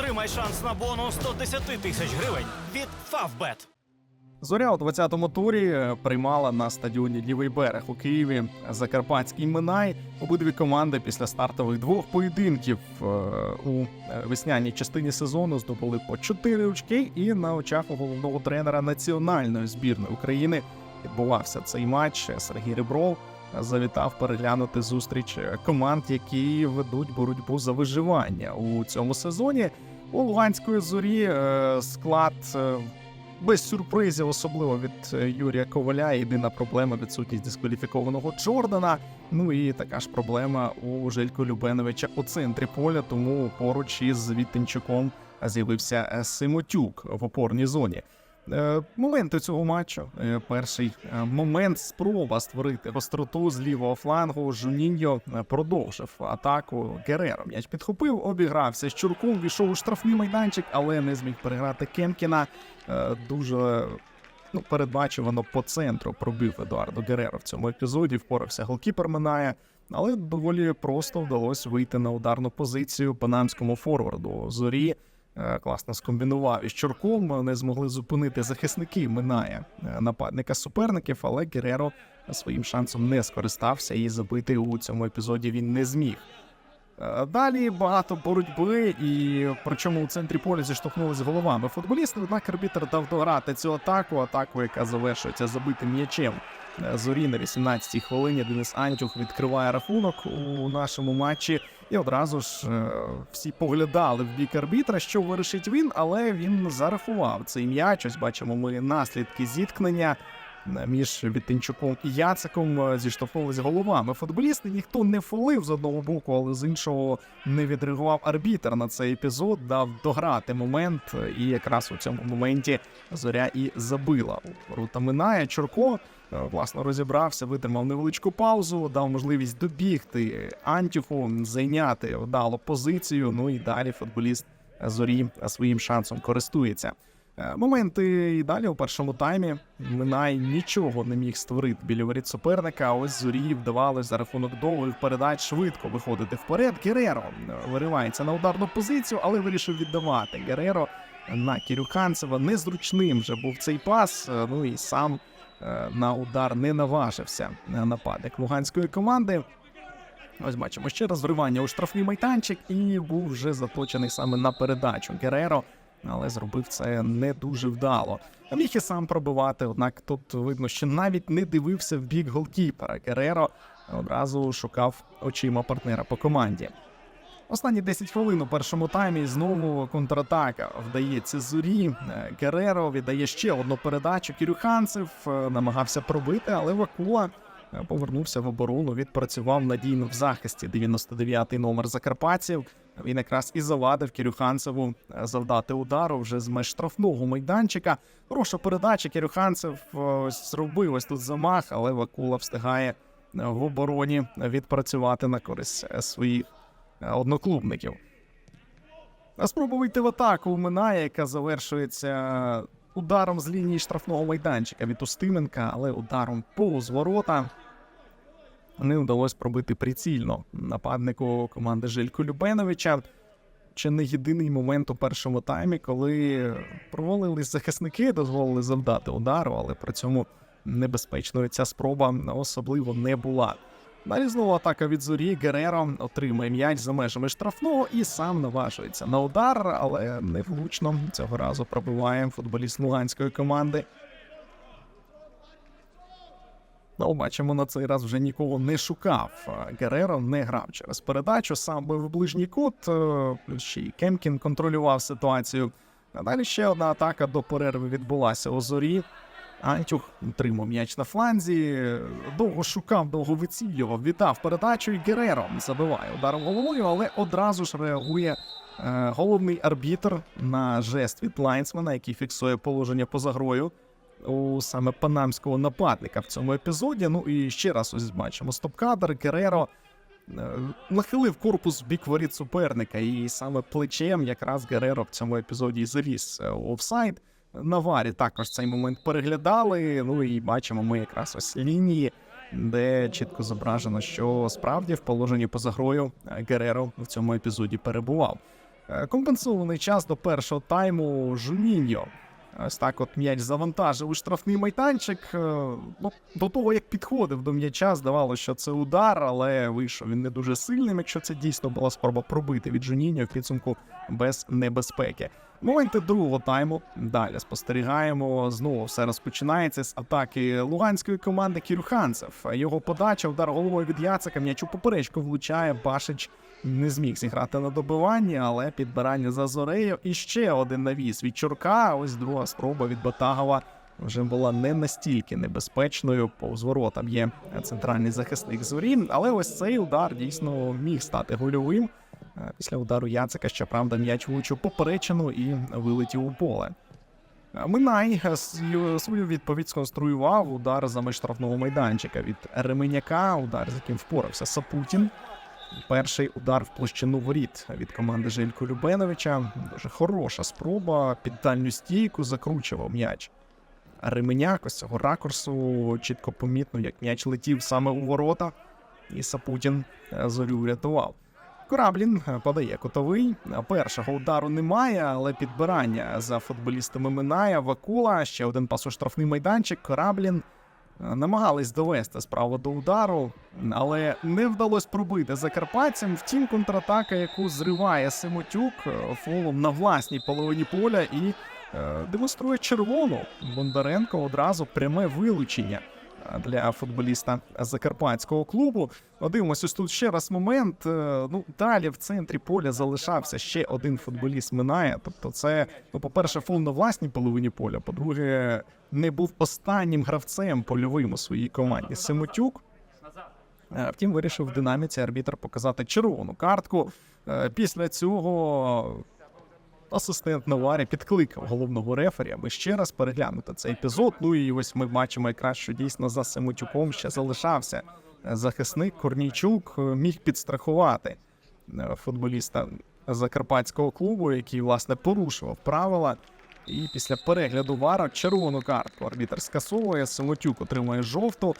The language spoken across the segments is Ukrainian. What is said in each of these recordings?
Отримай шанс на бонус 110 тисяч гривень від Favbet. Зоря у 20-му турі е, приймала на стадіоні Лівий берег у Києві Закарпатський Минай. Обидві команди після стартових двох поєдинків е, у е, весняній частині сезону здобули по 4 очки. І на очах у головного тренера національної збірної України відбувався цей матч. Сергій Ребров завітав переглянути зустріч команд, які ведуть боротьбу за виживання у цьому сезоні. У Луганської зорі е, склад е, без сюрпризів, особливо від е, Юрія Коваля. Єдина проблема відсутність дискваліфікованого Джордана. Ну і така ж проблема у Желько Любеновича у центрі поля. Тому поруч із Вітенчуком з'явився Симотюк в опорній зоні. Е, Моменти цього матчу. Е, Перший е, момент спроба створити гостроту з лівого флангу. Жуніньо продовжив атаку Гереро. М'яч підхопив, обігрався з Чурком, війшов у штрафний майданчик, але не зміг переграти Кемкіна. Дуже ну, передбачувано по центру пробив Едуардо Гереро в цьому епізоді. Впорався голкіпер Минає, але доволі просто вдалося вийти на ударну позицію панамському форварду. Зорі класно скомбінував із Чурком. Не змогли зупинити захисники Минає е, нападника суперників, але Гереро своїм шансом не скористався і забити у цьому епізоді він не зміг. Е, Далі багато боротьби, і причому у центрі поля зіштовхнулися головами футболісти. Однак арбітр дав дограти цю атаку, атаку, яка завершується забитим м'ячем. Е, Зорі на 18-й хвилині Денис Антюх відкриває рахунок у нашому матчі, і одразу ж е, всі поглядали в бік арбітра, що вирішить він, але він зарахував цей м'яч. Ось бачимо ми наслідки зіткнення е, між Вітинчуком і Яциком е, зіштовхнулися головами. Футболісти ніхто не фолив з одного боку, але з іншого не відреагував арбітр на цей епізод, дав дограти момент, і якраз у цьому моменті зоря і забила. Рута минає Чурко. Е, Власно розібрався, витримав невеличку паузу, дав можливість добігти Антюху, зайняти вдало позицію. Ну і далі футболіст зорі своїм шансом користується. Е, Моменти і далі у першому таймі Минай нічого не міг створити біля воріт суперника. а Ось зорі вдавалось за рахунок довгих передач швидко виходити вперед. Гереро е, виривається на ударну позицію, але вирішив віддавати. Гереро на Кірюханцева незручним вже був цей пас. Ну і сам на удар не наважився е, нападник луганської команди. Ось бачимо ще раз вривання у штрафний майданчик, і був вже заточений саме на передачу Гереро, але зробив це не дуже вдало. Міг і сам пробивати, однак тут видно, що навіть не дивився в бік голкіпера. Гереро одразу шукав очима партнера по команді. Останні 10 хвилин у першому таймі знову контратака вдається зорі. Е, Гереро віддає ще одну передачу. Кірюханцев е, намагався пробити, але Вакула е, повернувся в оборону. Відпрацював надійно в захисті. 99-й номер Закарпатців. Він якраз і завадив Кірюханцеву е, завдати удару вже з меж штрафного майданчика. Хороша передача. Кірюханцев е, зробив ось тут замах, але Вакула встигає е, в обороні відпрацювати на користь е, своїх е, одноклубників. А спроба вийти в атаку Минає, яка завершується ударом з лінії штрафного майданчика від Устименка, але ударом повз ворота не вдалося пробити прицільно нападнику команди Жилько Любеновича. Чи не єдиний момент у першому таймі, коли провалились захисники, дозволили завдати удару, але при цьому небезпечною ця спроба особливо не була. Далі знову атака від зорі. Гереро отримує м'яч за межами штрафного і сам наважується на удар, але не влучно. Цього разу пробиває футболіст луганської команди. Ну, бачимо, на цей раз вже нікого не шукав. Гереро не грав через передачу, сам бив в ближній кут, е, плюс ще й Кемкін контролював ситуацію. А далі ще одна атака до перерви відбулася у зорі. Антюх отримав м'яч на фланзі, довго шукав, довго вицілював, віддав передачу і Гереро забиває ударом головою, але одразу ж реагує е, головний арбітр на жест від лайнсмена, який фіксує положення поза грою у саме панамського нападника в цьому епізоді. Ну і ще раз ось бачимо стоп-кадр, Гереро е, нахилив корпус в бік воріт суперника, і саме плечем якраз Гереро в цьому епізоді і завіз е, офсайд. На варі також цей момент переглядали. Ну і бачимо ми якраз ось лінії, де чітко зображено, що справді в положенні поза грою е, Гереро в цьому епізоді перебував. Е, Компенсований час до першого тайму Жуніньо. Ось так от м'яч завантажив у штрафний майданчик. Е, Ну, до того, як підходив до м'яча, здавалося, що це удар, але вийшов він не дуже сильним, якщо це дійсно була спроба пробити від Жуніньо в підсумку без небезпеки. Моменти другого тайму. Далі спостерігаємо. Знову все розпочинається з атаки луганської команди Кірюханцев. Його подача, удар головою від Яцика, м'яч поперечку влучає. Башич не зміг зіграти на добиванні, але підбирання за зорею. І ще один навіс від Чурка. Ось друга спроба від Батагова вже була не настільки небезпечною. Повз воротам є центральний захисник зорі. Але ось цей удар дійсно міг стати гольовим. Е, Після удару Яцика, щоправда, м'яч влучив поперечину і вилетів у поле. Е, Минай е, свою- відповідь сконструював удар за меж штрафного майданчика від Ременяка, удар, з яким впорався Сапутін. Перший удар в площину воріт від команди Желько Любеновича. Дуже хороша спроба під дальню стійку закручував м'яч. Ременяк ось цього ракурсу чітко помітно, як м'яч летів саме у ворота, і Сапутін зорю врятував. Кораблін е, подає котовий. Першого удару немає, але підбирання за футболістами минає. Вакула, ще один пас у штрафний майданчик. Кораблін е, намагались довести справу до удару, але не вдалося пробити закарпатцям. Втім, контратака, яку зриває Симотюк е, фолом на власній половині поля і демонструє червону. Бондаренко одразу пряме вилучення для футболіста закарпатського клубу. Ну, Дивимось, ось тут ще раз момент. Е, Ну далі в центрі поля залишався ще один футболіст минає. Тобто, це ну, по-перше, фол на власній половині поля. По-друге, не був останнім гравцем польовим у своїй команді. Семотюк. Е, Втім, вирішив в динаміці арбітр показати червону картку. Е, Після цього асистент Наварі підкликав головного рефері, аби ще раз переглянути цей епізод. Ну і ось ми бачимо якраз, що дійсно за Семотюком ще залишався захисник Корнійчук, е, міг підстрахувати е, футболіста закарпатського клубу, який власне порушував правила. І після перегляду вара червону картку арбітр скасовує. Семотюк отримує жовту.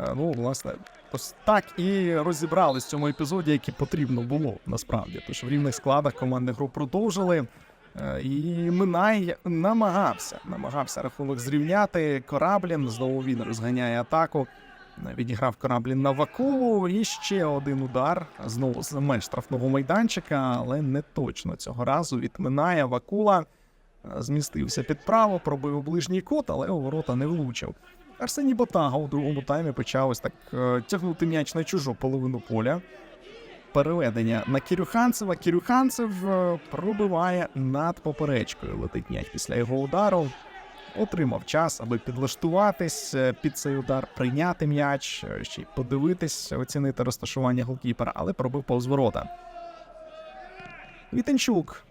Е, Ну, власне, ось так і розібрались в цьому епізоді, як і потрібно було насправді. Тож в рівних складах командну гру продовжили. Е, І Минай намагався, намагався рахунок зрівняти. Кораблін знову він розганяє атаку. Відіграв кораблін на Вакулу. І ще один удар знову з меж штрафного майданчика, але не точно цього разу від Миная Вакула е, змістився під право, пробив ближній кут, але у ворота не влучив. Арсеній Ботага у другому таймі почав ось так е, тягнути м'яч на чужу половину поля. Переведення на Кірюханцева. Кірюханцев е, пробиває над поперечкою. Летить м'яч після його удару. Отримав час, аби підлаштуватись е, під цей удар, прийняти м'яч, е, ще й подивитись, оцінити розташування голкіпера, але пробив повз ворота. Вітенчук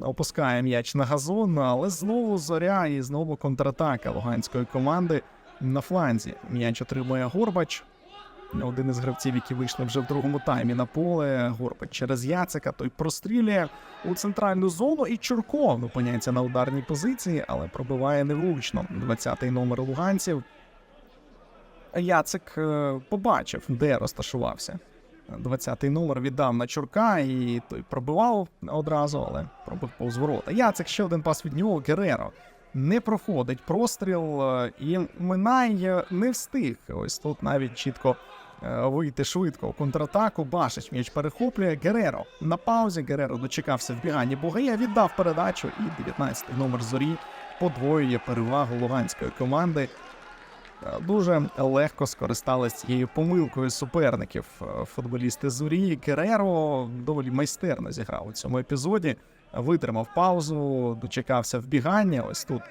опускає м'яч на газон, але знову зоря і знову контратака луганської команди на фланзі. М'яч отримує Горбач. Один із гравців, які вийшли вже в другому таймі на поле. Горбач через Яцика. Той прострілює у центральну зону, і Чурков опиняється на ударній позиції, але пробиває невлучно. 20-й номер луганців. Яцик е, побачив, де розташувався. 20-й номер віддав на Чурка, і той пробивав одразу, але пробив повз ворота. Яцик ще один пас від нього. Гереро не проходить простріл, е, і Минай не встиг. Ось тут навіть чітко вийти швидко в контратаку. Башич м'яч перехоплює. Гереро на паузі. Гереро дочекався вбігання Бугая, віддав передачу, і 19-й номер зорі подвоює перевагу луганської команди. Е, Дуже легко скористались цією помилкою суперників. Е, Футболісти Зорі Кереро доволі майстерно зіграв у цьому епізоді. Витримав паузу, дочекався вбігання. Ось тут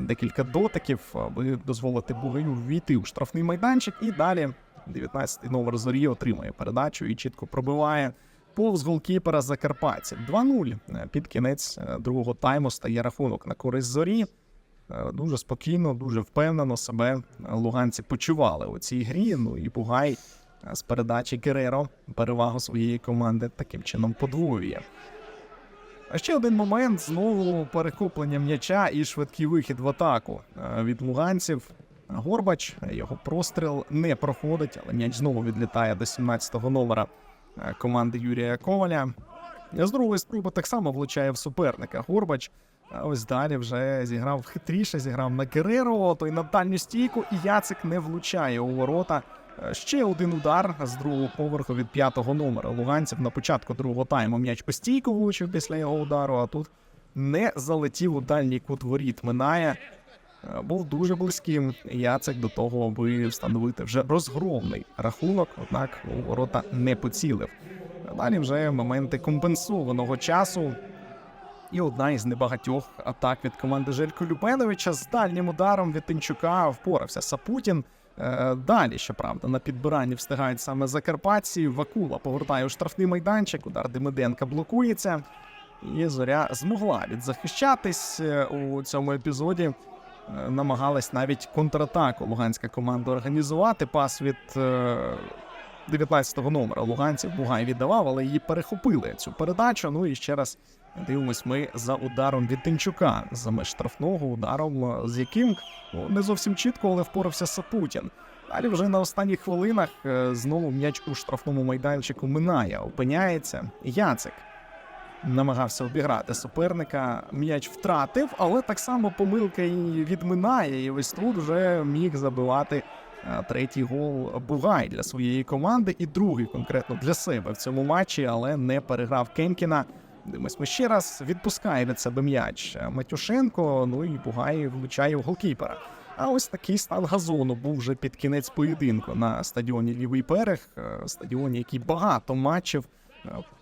декілька дотиків, аби дозволити Бугаю ввійти у штрафний майданчик. І далі 19-й номер зорі отримує передачу і чітко пробиває повз голкіпера закарпатців. 2-0 під кінець е, другого тайму стає рахунок на користь зорі. Е, Дуже спокійно, дуже впевнено себе луганці почували у цій грі. Ну і Бугай е, з передачі Гереро перевагу своєї команди таким чином подвоює. А ще один момент знову перехоплення м'яча і швидкий вихід в атаку е, від луганців. Горбач його простріл не проходить, але м'яч знову відлітає до 17-го номера е, команди Юрія Коваля. З другої спроби так само влучає в суперника. Горбач. А ось далі вже зіграв хитріше, зіграв на Гереро, той на дальню стійку, і Яцик не влучає у ворота. Е, Ще один удар з другого поверху від п'ятого номера. Луганців на початку другого тайму м'яч у стійку влучив після його удару, а тут не залетів у дальній кут воріт. Минає. Е, Був дуже близьким Яцек до того, аби встановити вже розгромний рахунок, однак у ворота не поцілив. Далі вже моменти компенсованого часу. І одна із небагатьох атак від команди Желько Любеновича з дальнім ударом від Тинчука впорався Сапутін. Е, Далі, щоправда, на підбиранні встигають саме закарпатці. Вакула повертає у штрафний майданчик. Удар Демиденка блокується. І зоря змогла відзахищатись е, у цьому епізоді. Е, Намагалась навіть контратаку луганська команда організувати. Пас від е, 19-го номера луганців Бугай віддавав, але її перехопили цю передачу. Ну і ще раз дивимось ми за ударом від Тимчука, за штрафного ударом, е, з яким ну, не зовсім чітко, але впорався Сапутін. Далі вже на останніх хвилинах е, знову м'яч у штрафному майданчику минає, опиняється Яцик. Намагався обіграти суперника, м'яч втратив, але так само помилка і відминає. І ось тут вже міг забивати е, третій гол Бугай для своєї команди і другий конкретно для себе в цьому матчі, але не переграв Кенкіна. Дивимось, ще раз відпускає від себе м'яч Матюшенко. Ну і Бугай влучає в голкіпера. А ось такий стан газону був вже під кінець поєдинку на стадіоні Лівий берег, е, стадіоні, який багато матчів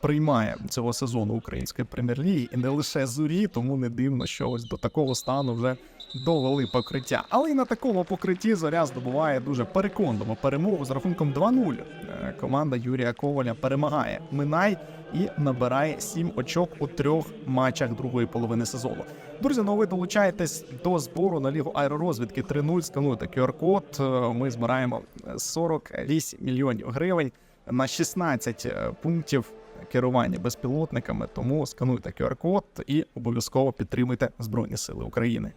приймає цього сезону української прем'єр-ліги, і не лише зорі, тому не дивно, що ось до такого стану вже довели покриття. Але і на такому покритті зоря здобуває дуже переконливу перемогу з рахунком 2-0. Е, Команда Юрія Коваля перемагає Минай і набирає 7 очок у трьох матчах другої половини сезону. Друзі, ну ви долучаєтесь до збору на лігу аеророзвідки 3.0, скануйте QR-код. Е, Ми збираємо 48 мільйонів гривень на 16 е, пунктів керування безпілотниками. Тому скануйте QR-код і обов'язково підтримуйте Збройні Сили України.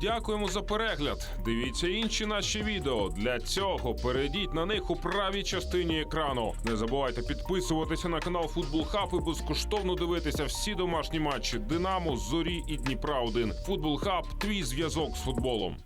Дякуємо за перегляд. Дивіться інші наші відео. Для цього перейдіть на них у правій частині екрану. Не забувайте підписуватися на канал Футбол Хаб і безкоштовно дивитися всі домашні матчі Динамо, Зорі і Дніпра 1 Футбол Хаб твій зв'язок з футболом.